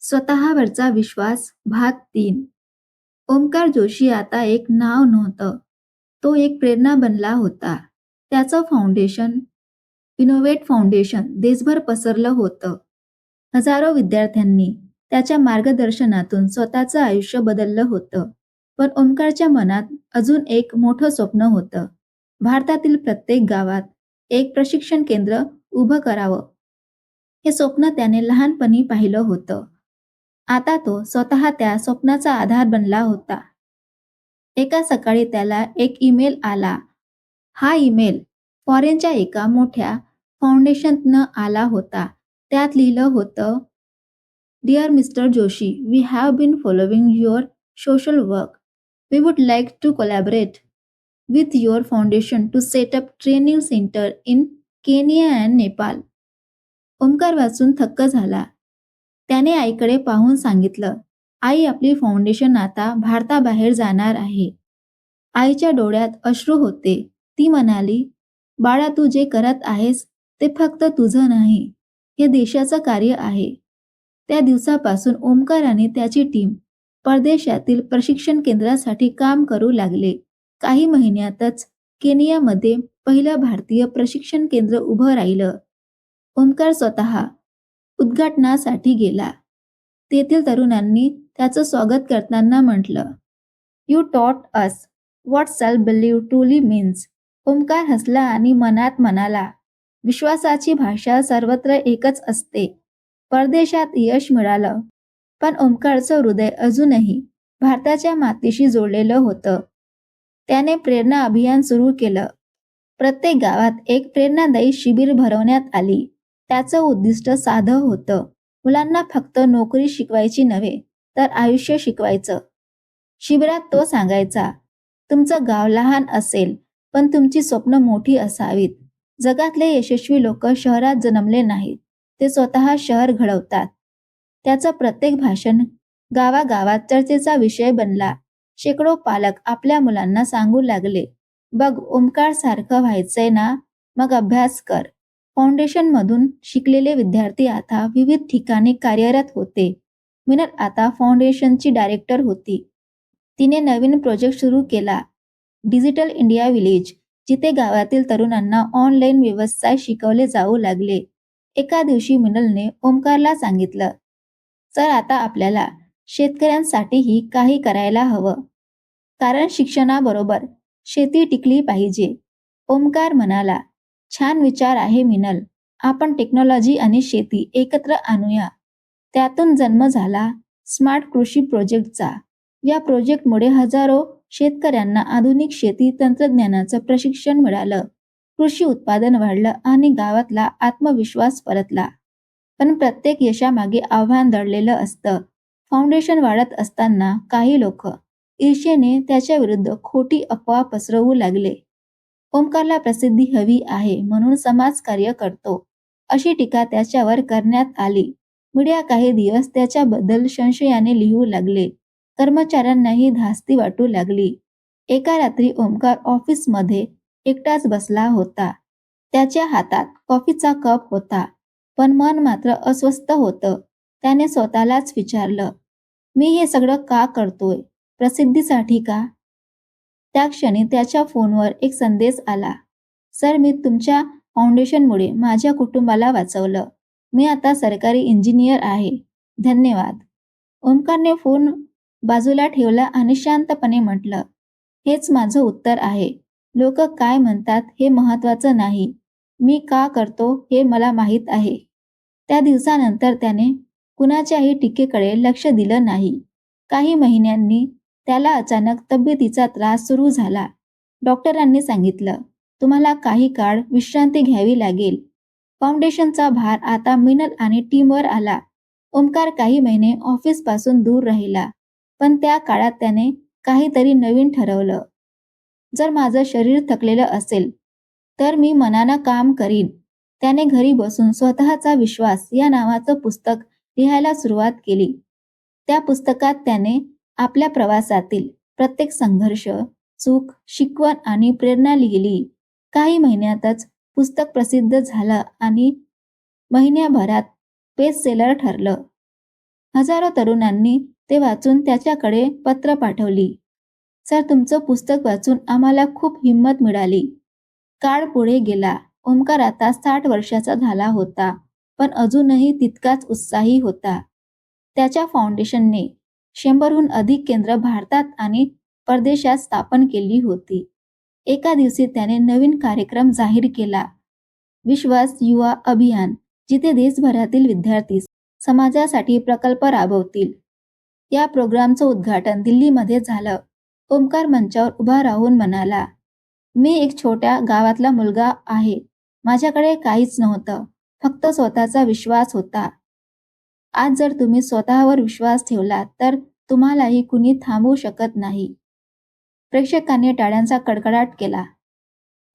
स्वतःवरचा विश्वास भाग तीन. ओमकार जोशी आता एक नाव नव्हतं. तो एक प्रेरणा बनला होता. त्याचं फाउंडेशन इनोवेट फाउंडेशन देशभर पसरलं होतं. हजारो विद्यार्थ्यांनी त्याच्या मार्गदर्शनातून स्वतःचं आयुष्य बदललं होतं. पण ओमकारच्या मनात अजून एक मोठं स्वप्न होतं. भारतातील प्रत्येक गावात एक प्रशिक्षण केंद्र उभं करावं. हे स्वप्न त्याने लहानपणी पाहिलं होतं. आता तो स्वतः त्या स्वप्नाचा आधार बनला होता. एका सकाळी त्याला एक ईमेल आला. हा ईमेल फॉरेनच्या एका मोठ्या फाउंडेशननं आला होता. त्यात लिहिलं होतं dear mister Joshi we have been following your social work we would like to collaborate with your foundation to set up training centre in Kenya and Nepal Omkar वाचून थक्क झाला. त्याने आईकडे पाहून सांगितलं आई आपली फाउंडेशन आता भारताबाहेर जाणार आहे. आईच्या डोळ्यात अश्रू होते. ती म्हणाली बाळा तू जे करत आहेस ते फक्त तुझं नाही. हे देशाचं कार्य आहे. त्या दिवसापासून ओमकार आणि त्याची टीम परदेशातील प्रशिक्षण केंद्रासाठी काम करू लागले. काही महिन्यातच केनियामध्ये पहिलं भारतीय प्रशिक्षण केंद्र उभं राहिलं. ओमकार स्वतः उद्घाटनासाठी गेला. तेथील तरुणांनी त्याचं स्वागत करताना म्हटलं you taught us what self believe truly means Omkar हसला आणि मनात म्हणाला विश्वासाची भाषा सर्वत्र एकच असते. परदेशात यश मिळालं पण ओमकारचं हृदय अजूनही भारताच्या मातीशी जोडलेलं होतं. त्याने प्रेरणा अभियान सुरू केलं. प्रत्येक गावात एक प्रेरणादायी शिबिर भरवण्यात आली. त्याचं उद्दिष्ट साधं होतं. मुलांना फक्त नोकरी शिकवायची नव्हे तर आयुष्य शिकवायचं. शिबिरात तो सांगायचा तुमचं गाव लहान असेल पण तुमची स्वप्न मोठी असावीत. जगातले यशस्वी लोक शहरात जन्मले नाहीत. ते स्वतः शहर घडवतात. त्याचं प्रत्येक भाषण गावागावात चर्चेचा विषय बनला. शेकडो पालक आपल्या मुलांना सांगू लागले बघ ओमकार सारखं व्हायचंय ना मग अभ्यास कर. फाउंडेशन मधून शिकलेले विद्यार्थी आता विविध ठिकाणी कार्यरत होते. मिनल आता फाउंडेशनची डायरेक्टर होती. तिने नवीन प्रोजेक्ट सुरू केला. डिजिटल इंडिया विलेज जिथे गावातील तरुणांना ऑनलाईन व्यवसाय शिकवले जाऊ लागले. एका दिवशी मिनलने ओमकारला सांगितलं सर आता आपल्याला शेतकऱ्यांसाठीही काही करायला हवं. कारण शिक्षणाबरोबर शेती टिकली पाहिजे. ओमकार म्हणाला छान विचार आहे मिनल. आपण टेक्नॉलॉजी आणि शेती एकत्र आणूया. त्यातून जन्म झाला स्मार्ट कृषी प्रोजेक्टचा. या प्रोजेक्टमुळे हजारो शेतकऱ्यांना आधुनिक शेती तंत्रज्ञानाचं प्रशिक्षण मिळालं. कृषी उत्पादन वाढलं आणि गावातला आत्मविश्वास परतला. पण प्रत्येक यशामागे आव्हान दडलेलं असतं. फाउंडेशन वाढत असताना काही लोक ईर्षेने त्याच्या विरुद्ध खोटी अफवा पसरवू लागले. ओमकारला प्रसिद्धी हवी आहे म्हणून समाजकार्य करतो. अशी टीका त्याच्यावर करण्यात आली. मीडिया काही दिवस त्याच्याबद्दल संशयाने लिहू लागले. कर्मचाऱ्यांनाही धास्ती वाटू लागली. एका रात्री ओमकार ऑफिसमध्ये एकटाच बसला होता. त्याच्या हातात कॉफीचा कप होता पण मन मात्र अस्वस्थ होतं. त्याने स्वतःलाच विचारलं मी हे सगळं का करतोय? प्रसिद्धीसाठी का? त्या क्षणी त्याच्या फोनवर एक संदेश आला. सर मी तुमच्या फाउंडेशनमुळे माझ्या कुटुंबाला वाचवलं. मी आता सरकारी इंजिनियर आहे. धन्यवाद. ओमकारने फोन बाजूला ठेवला आणि शांतपणे म्हटलं हेच माझं उत्तर आहे. लोक काय म्हणतात हे महत्वाचं नाही. मी का करतो हे मला माहीत आहे. त्या दिवसानंतर त्याने कुणाच्याही टीकेकडे लक्ष दिलं नाही. काही महिन्यांनी त्याला अचानक तब्येतीचा त्रास सुरू झाला. डॉक्टरांनी सांगितलं तुम्हाला काही काळ विश्रांती घ्यावी लागेल. फाउंडेशनचा भार आता मिनल आणि टीमवर आला. ओमकार काही महिने ऑफिसपासून दूर राहिला पण त्या काळात त्याने काहीतरी नवीन ठरवलं. जर माझं शरीर थकलेलं असेल तर मी मनानं काम करीन. त्याने घरी बसून स्वतःचा विश्वास या नावाचं पुस्तक लिहायला सुरुवात केली. त्या पुस्तकात त्याने आपल्या प्रवासातील प्रत्येक संघर्ष चूक शिकवण आणि प्रेरणा लिहिली. काही महिन्यातच पुस्तक प्रसिद्ध झालं आणि महिन्याभरात बेस्ट सेलर ठरलं. हजारो तरुणांनी ते वाचून त्याच्याकडे पत्र पाठवली. सर तुमचं पुस्तक वाचून आम्हाला खूप हिंमत मिळाली. काळ पुढे गेला. ओमकार आता साठ वर्षाचा झाला होता पण अजूनही तितकाच उत्साही होता. त्याच्या फाउंडेशनने शंभरहून अधिक केंद्र भारतात आणि परदेशात स्थापन केली होती. एका दिवशी त्याने नवीन कार्यक्रम जाहीर केला. विश्वास युवा अभियान जिथे देशभरातील विद्यार्थी समाजासाठी प्रकल्प राबवतील. या प्रोग्रामचं उद्घाटन दिल्लीमध्ये झालं. ओमकार मंचावर उभा राहून म्हणाला मी एक छोट्या गावातला मुलगा आहे. माझ्याकडे काहीच नव्हतं. फक्त स्वतःचा विश्वास होता. आज जर तुम्ही स्वतःवर विश्वास ठेवला तर तुम्हालाही कुणी थांबवू शकत नाही. प्रेक्षकांनी टाळ्यांचा कडकडाट केला.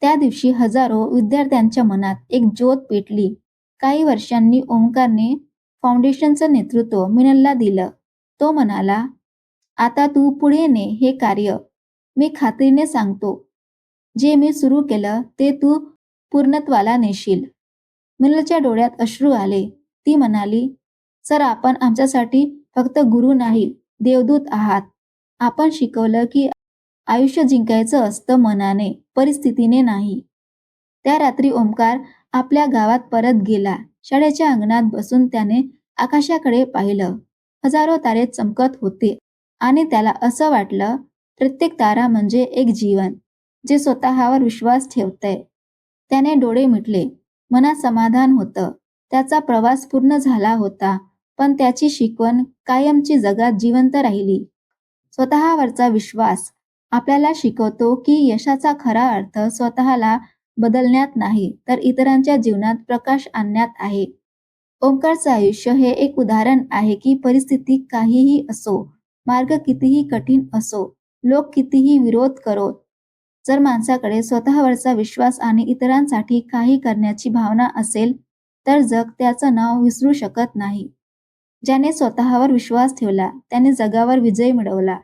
त्या दिवशी हजारो विद्यार्थ्यांच्या मनात एक ज्योत पेटली. काही वर्षांनी ओंकारने फाउंडेशनचं नेतृत्व मिनलला दिलं. तो म्हणाला आता तू पुढे ने हे कार्य. मी खात्रीने सांगतो. जे मी सुरू केलं ते तू पूर्णत्वाला नेशील. मिनलच्या डोळ्यात अश्रू आले. ती म्हणाली सर आपण आमच्यासाठी फक्त गुरु नाही देवदूत आहात. आपण शिकवलं की आयुष्य जिंकायचं असतं मनाने परिस्थितीने नाही. त्या रात्री ओंकार आपल्या गावात परत गेला. शाळेच्या अंगणात बसून त्याने आकाशाकडे पाहिलं. हजारो तारे चमकत होते आणि त्याला असं वाटलं प्रत्येक तारा म्हणजे एक जीवन जे स्वतःवर विश्वास ठेवतंय. त्याने डोळे मिटले. मनात समाधान होतं. त्याचा प्रवास पूर्ण झाला होता. पण त्याची शिकवण कायमची जगात जिवंत राहिली. स्वतःवरचा विश्वास आपल्याला शिकवतो की यशाचा खरा अर्थ स्वतःला बदलण्यात नाही तर इतरांच्या जीवनात प्रकाश आणण्यात आहे. ओंकारचं आयुष्य हे एक उदाहरण आहे की परिस्थिती काहीही असो मार्ग कितीही कठीण असो लोक कितीही विरोध करो जर माणसाकडे स्वतःवरचा विश्वास आणि इतरांसाठी काही करण्याची भावना असेल तर जग त्याचं नाव विसरू शकत नाही. ज्याने स्वतःवर विश्वास ठेवला त्याने जगावर विजय मिळवला.